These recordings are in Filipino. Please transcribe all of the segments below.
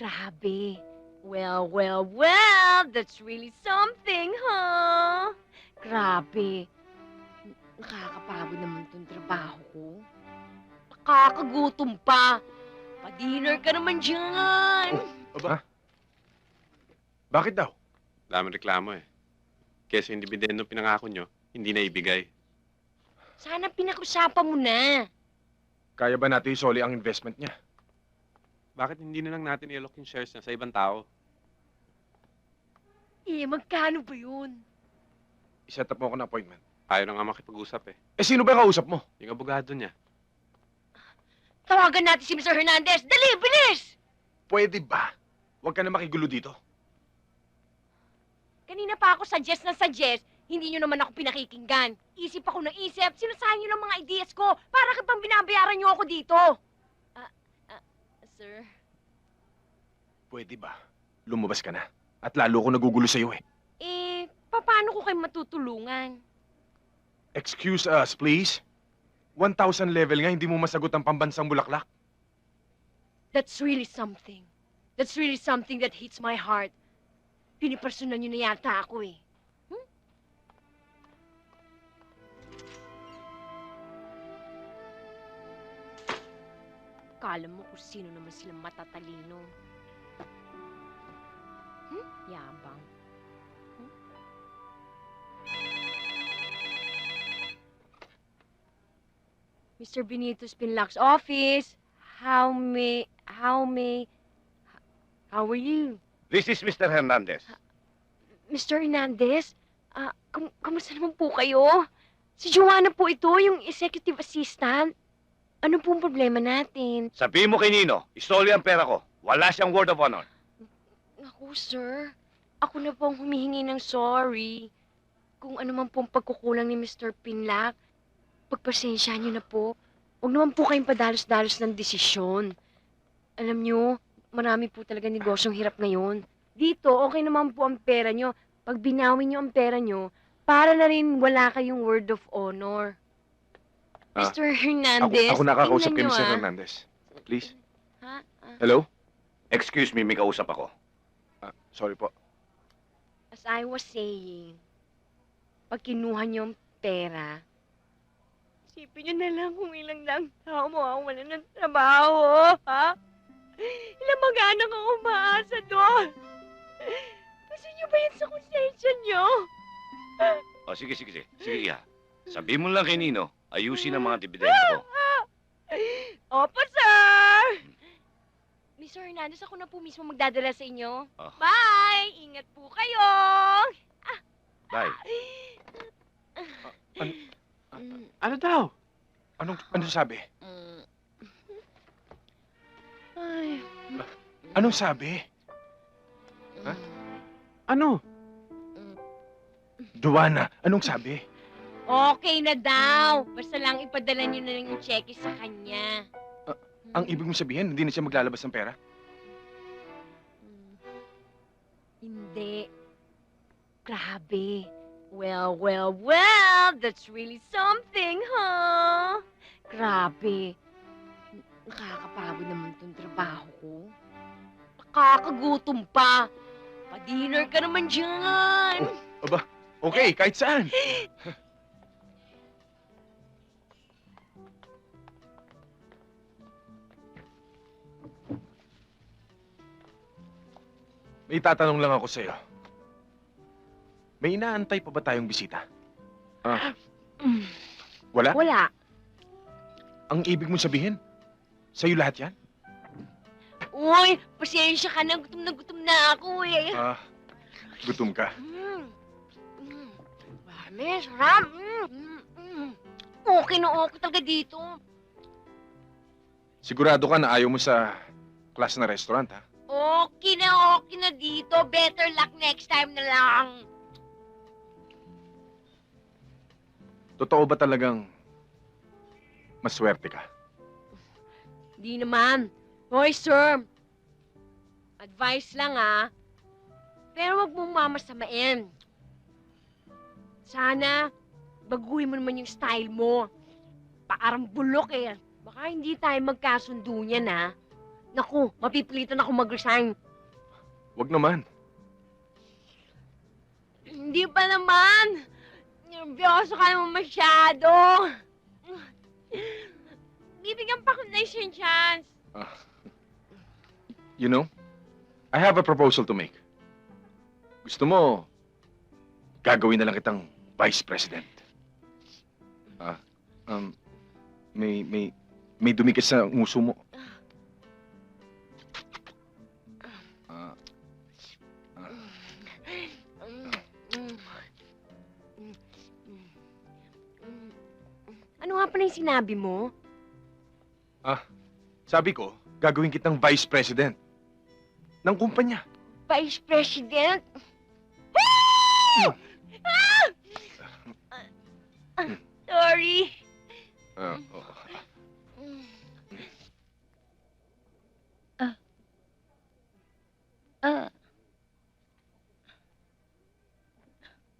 Grabe. Well, well, well, that's really something, huh? Grabe. Nakakapagod naman tong trabaho ko. Nakakagutom pa. Pa-dinner ka naman dyan. Aba? Bakit daw? Wala man reklamo eh. Kesa yung dividendo pinangako nyo, hindi na ibigay. Sana pinag-usapan mo na. Kaya ba natin isoli ang investment niya? Bakit hindi na lang natin i-lock yung shares niya sa ibang tao? Eh, magkano ba yun? Iset up mo ako ng appointment. Ayaw na nga makipag-usap eh. Eh, sino ba yung kausap mo? Yung abogado niya. Tawagan natin si Mr. Hernandez. Dali, bilis! Pwede ba? Huwag ka na makigulo dito. Kanina pa ako suggest na suggest, hindi nyo naman ako pinakikinggan. Isip ako ng isip, sinasahin nyo lang mga ideas ko. Para ka bang binabayaran nyo ako dito? Sir? Pwede ba? Lumabas ka na. At lalo ko nagugulo sa'yo eh. Eh, paano ko kayo matutulungan? Excuse us, please. 1,000 level nga, hindi mo masagot ang pambansang bulaklak. That's really something. That's really something that hits my heart. Pinipersonan nyo na yata ako eh. Kala mo kung sino naman sila matatalino. Hmm? Yabang. Hmm? Mr. Benito Spinlac's office. How may, how may, how are you? This is Mr. Hernandez. Mr. Hernandez, ah, kum kamusta naman po kayo? Si Joanna po ito, yung executive assistant. Ano pong problema natin? Sabihin mo kay Nino, isoli ang pera ko. Wala siyang word of honor. Naku, sir. Ako na po ang humihingi ng sorry. Kung ano man pong pagkukulang ni Mr. Pinlac, pagpasensya niyo na po. Huwag naman po kayong padalos-dalos ng desisyon. Alam niyo, marami po talaga negosyong hirap ngayon. Dito, okay naman po ang pera niyo. Pag binawi niyo ang pera niyo, para na rin wala kayong word of honor. Ah, Mr. Ako, Hernandez, ako nakakausap kay tingnan Mr. niyo, ah. Hernandez. Please. Ha? Ah, Hello? Excuse me, may kausap ako. Ah, sorry po. As I was saying, pag kinuha niyo ang pera, isipin niyo na lang kung ilang lang tao mo ang wala ng trabaho, ha? Ilang mag-anak ang umaasa doon. Gusto niyo ba yan sa konsensya niyo? O, sige, sige, sige. Sige, Iha. Sabihin mo lang kay Nino, ayusin ang mga dividendo ko. Opo, sir! Mr. Hernandez, ako na po mismo magdadala sa inyo. Ah. Bye! Ingat po kayo! Bye. Mm, Ano daw? Anong, ano sabi? mm. Ay. Anong sabi? Ha? mm. Ano? Joanna, anong sabi? Okay na daw. Basta lang ipadala niyo na lang yung cheque sa kanya. Ang ibig mong sabihin, hindi na siya maglalabas ng pera? Mm. Hindi. Grabe. Well, well, well, that's really something, huh? Grabe. Nakakapagod naman tong trabaho ko. Nakakagutom pa. Pa-dinner ka naman dyan. Okay, kahit saan. May tatanong lang ako sa'yo. May inaantay pa ba tayong bisita? Mm. Wala? Wala. Ang ibig mong sabihin? Sa'yo lahat yan? Uy, pasensya ka na. Gutom na gutom na ako eh. Ah, gutom ka. Mm. Mm. Marami, sarap. Mm. Mm. Mm. Okay na okay talaga dito. Sigurado ka na ayaw mo sa class na restaurant, ha? Okay na okay na dito. Better luck next time na lang. Totoo ba talagang maswerte ka? Di naman. Hoy, sir. Advice lang, ah. Pero wag mong mamasamain. Sana, baguhin mo naman yung style mo. Parang bulok eh. Baka hindi tayo magkasundo niyan, ha? Naku, mapipilitan ako mag-resign. Wag naman. Hindi pa naman. Nervyoso ka naman masyado. Bibigyan pa ko na isang chance. You know, I have a proposal to make. Gusto mo, gagawin na lang kitang vice president. Ah, um, may, may, may dumi ka sa nguso mo. Ano nga pala yung sinabi mo? sabi ko, gagawin kitang vice president ng kumpanya. Vice President? Ah! Sorry. Ah, oo.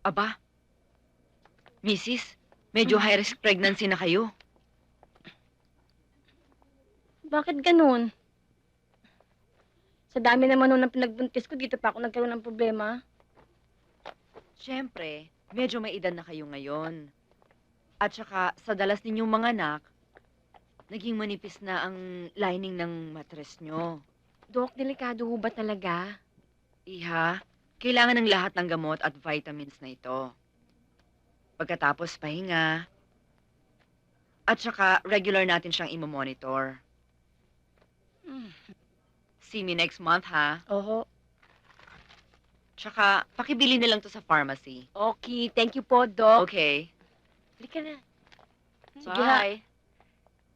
Aba, Mrs., medyo high-risk pregnancy na kayo. Bakit ganun? Sa dami naman nung pinagbuntis ko, dito pa ako nagkaroon ng problema. Siyempre, medyo may edad na kayo ngayon. At saka, sa dalas ninyong mga anak, naging manipis na ang lining ng matres nyo. Dok, delikado ho ba talaga? Iha, kailangan ng lahat ng gamot at vitamins na ito. Pagkatapos, pahinga. At saka, regular natin siyang imomonitor. Hmm. See me next month, ha? Oho. Tsaka, pakibili na lang to sa pharmacy. Okay, thank you po, Doc. Okay. Halika na. Sige, ha. Bye.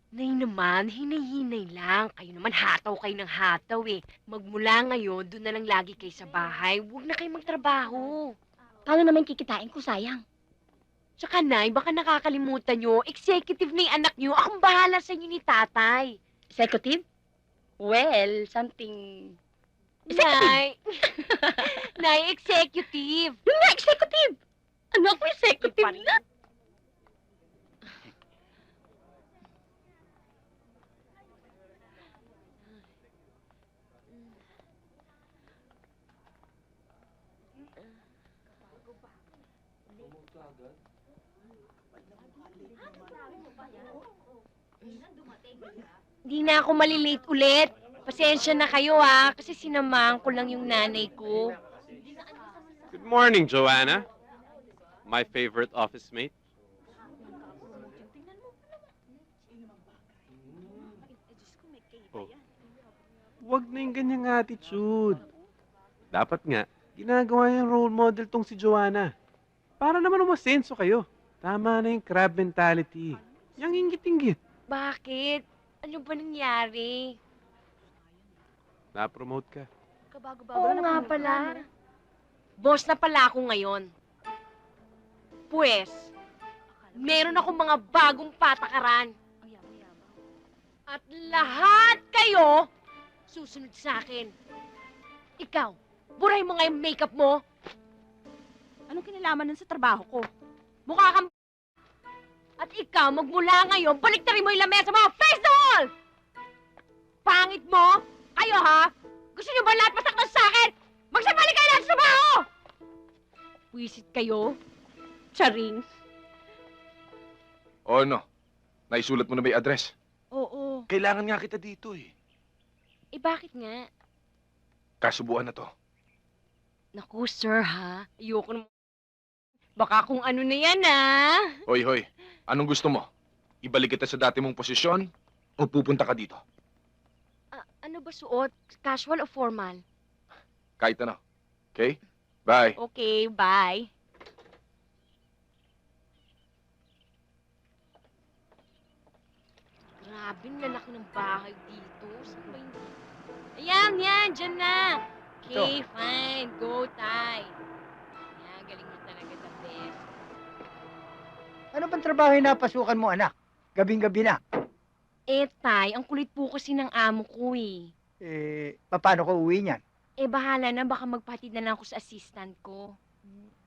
Nay naman, hinay-hinay lang. Kayo naman hataw kayo ng hataw eh. Magmula ngayon, doon na lang lagi kayo sa bahay. Huwag na kayo magtrabaho. Paano naman kikitain ko, sayang? Tsaka, Nay, baka nakakalimutan nyo, executive na yung anak nyo. Akong bahala sa inyo ni tatay. Executive? Well, something... Nay! Nay, executive! Yun nga, executive! Ano ako executive na? Di na ako malilate ulit. Pasensya na kayo ah, kasi sinamahan ko lang yung nanay ko. Good morning, Joanna. My favorite office mate. Oh. Huwag na yung ganyang attitude. Dapat nga, ginagawa yung role model tong si Joanna. Para naman umasenso kayo. Tama na yung crab mentality. Yang inggit-inggit. Bakit? Ano ba nangyari? Na-promote ka. Oo nga pala. Boss na pala ako ngayon. Pues, meron akong mga bagong patakaran. At lahat kayo susunod sa akin. Ikaw, buray mo nga yung makeup mo. Anong kinalaman nun sa trabaho ko? Mukha kang... At ikaw, magmula ngayon, baliktarin mo yung lamesa mo! Face the wall! Pangit mo? Kayo, ha? Gusto niyo ba lahat masaktan sa akin? Magsabali kayo lahat sa trabaho! Wisit kayo? Charing. O ano? Naisulat mo na ba yung address? Oo. Kailangan nga kita dito eh. Eh, bakit nga? Kasubuan na to. Naku, sir, ha? Ayoko naman. Baka kung ano na yan, ha? Hoy, hoy. Anong gusto mo? Ibalik kita sa dati mong posisyon o pupunta ka dito? Ah, ano ba suot? Casual o formal? Kahit ano. Okay? Bye. Okay, bye. Grabe, ang lalaki ng bahay dito. Saan ba hindi? Ayan, yan, dyan na. Okay, fine. Go, Tay. Ano bang trabaho yung napasukan mo, anak? Gabing-gabi na. Eh, Tay, ang kulit po kasi ng amo ko eh. Eh, paano ko uwi niyan? Eh, bahala na. Baka magpatid na lang ako sa assistant ko.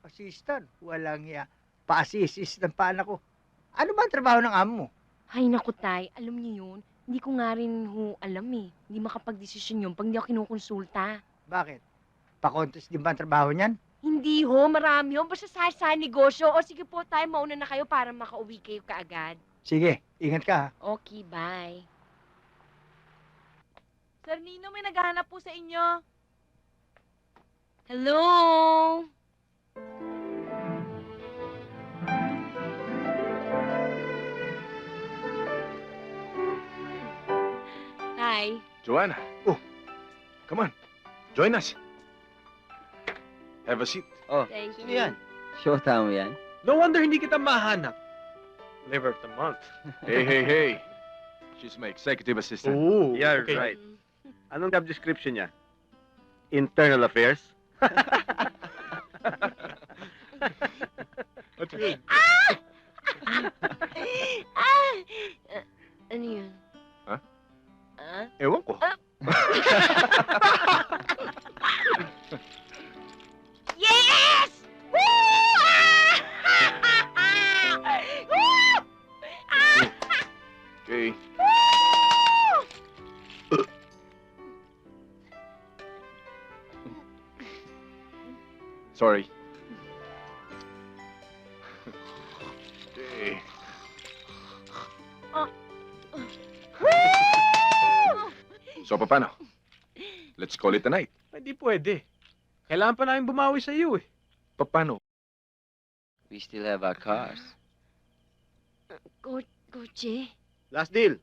Assistant? Walang iya. Pa-assistant pa anak ko. Ano ba ang trabaho ng amo mo? Hay naku, Tay. Alam niyo yun? Hindi ko nga rin ho alam eh. Hindi makapag-desisyon yun pag hindi ako kinukonsulta. Bakit? Pa-contest din ba ang trabaho niyan? Hindi ho, marami ho. Basta sa sa negosyo. O sige po tayo, mauna na kayo para makauwi kayo kaagad. Sige, ingat ka ha. Okay, bye. Sir Nino, may naghahanap po sa inyo. Hello? Hi. Joanna. Oh, come on. Join us. Have a seat. Thank Sino you. yan? Shota mo yan? No wonder hindi kita mahanap. Liver of the month. Hey, hey, hey. She's my executive assistant. Oh, Yeah, okay. right. Mm. Anong job description niya? Internal Affairs? What's good? ah! Ah! Ano yun? Ha? Ah? Ewan ko. Sorry. Okay. So, paano? Let's call it a night. Hindi pwede. Kailangan pa namin bumawi sa iyo eh. Paano? We still have our cars. Ko Koche? Last deal.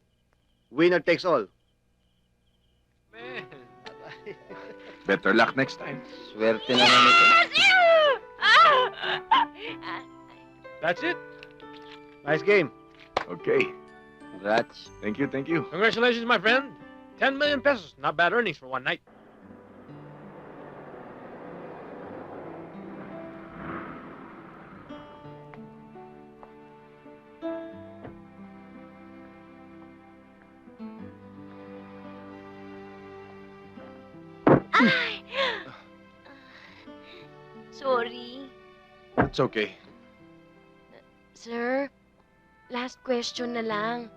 Winner takes all. Man. Better luck next time. Swerte naman ito. That's it. Nice game. Okay. Congrats. Thank you, thank you. Congratulations, my friend. 10 million pesos. Not bad earnings for one night. Sorry. It's okay. Sir, last question na lang.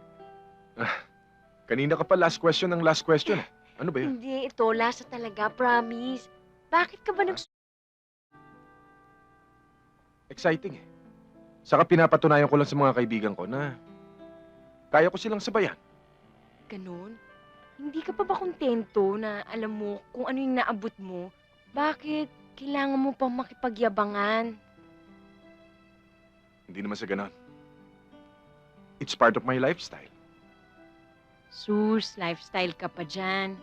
Kanina ka pa last question ng last question. eh. Ano ba yun? Hindi, ito, last na talaga, promise. Bakit ka ba nag... Exciting eh. Saka pinapatunayan ko lang sa mga kaibigan ko na kaya ko silang sabayan. Ganon? Hindi ka pa ba kontento na alam mo kung ano yung naabot mo? Bakit kailangan mo pang makipagyabangan? Hindi naman sa ganon. It's part of my lifestyle. Sus, lifestyle ka pa dyan.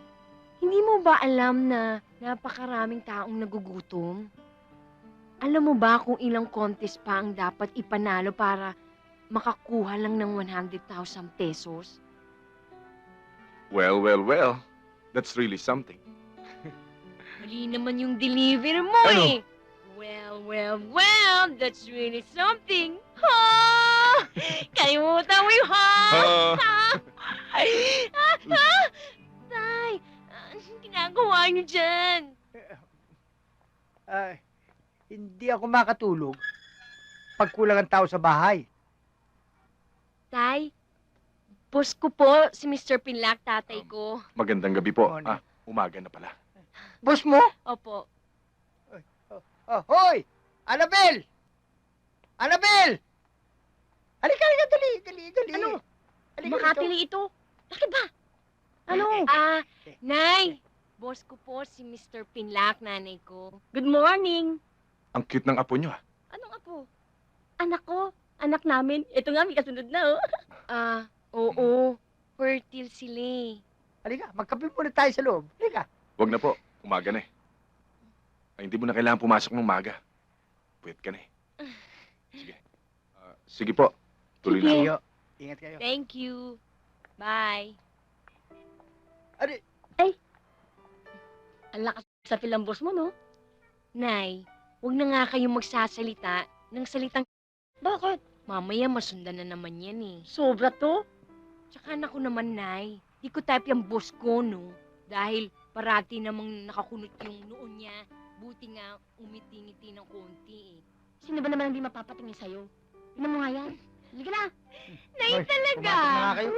Hindi mo ba alam na napakaraming taong nagugutom? Alam mo ba kung ilang contest pa ang dapat ipanalo para makakuha lang ng 100,000 pesos? Well, well, well. That's really something. Mali naman yung deliver mo Ano? eh. Well, well, well, that's really something. Ha! Kalimutan mo yung ha! Ha! Ay! Ah! Ah! Tay! Anong ginagawa niyo dyan? Ay, hindi ako makatulog pag kulang ang tao sa bahay. Tay, boss ko po, si Mr. Pinlac, tatay ko. Magandang gabi po. Morning. Ah, umaga na pala. Boss mo? Opo. Oh, hoy! Annabel! Annabel! Halika, halika, dali, dali, dali. Ano? Halika Makatili ito. Bakit ba? Ano? Ah, Nay! Boss ko po, si Mr. Pinlac, nanay ko. Good morning. Ang cute ng apo nyo ah. Anong apo? Anak ko. Anak namin. Ito nga, may kasunod na, oh. Ah, oo. Fertile sila eh. Halika, magkape muna tayo sa loob. Halika. Huwag na po. Umaga na eh. Ay, hindi mo na kailangan pumasok ng maga. Puyat ka na eh. Sige. Ah, sige po. Tuloy na. Sige. Kayo, ingat kayo. Thank you. Bye. Ang lakas sa pilambos mo, no? Nay, huwag na nga kayong magsasalita ng salitang Bakit? mamaya masundan na naman yan eh. Sobra to. Tsaka naku naman, Nay. Di ko type yung boss ko, no? Dahil parati namang nakakunot yung noon niya. Buti nga umiti-ngiti ng konti eh. Sino ba naman hindi mapapatingin sa'yo? Tignan mo nga yan. Halika na. Nay Hoy, talaga! Pumasok na nga kayo.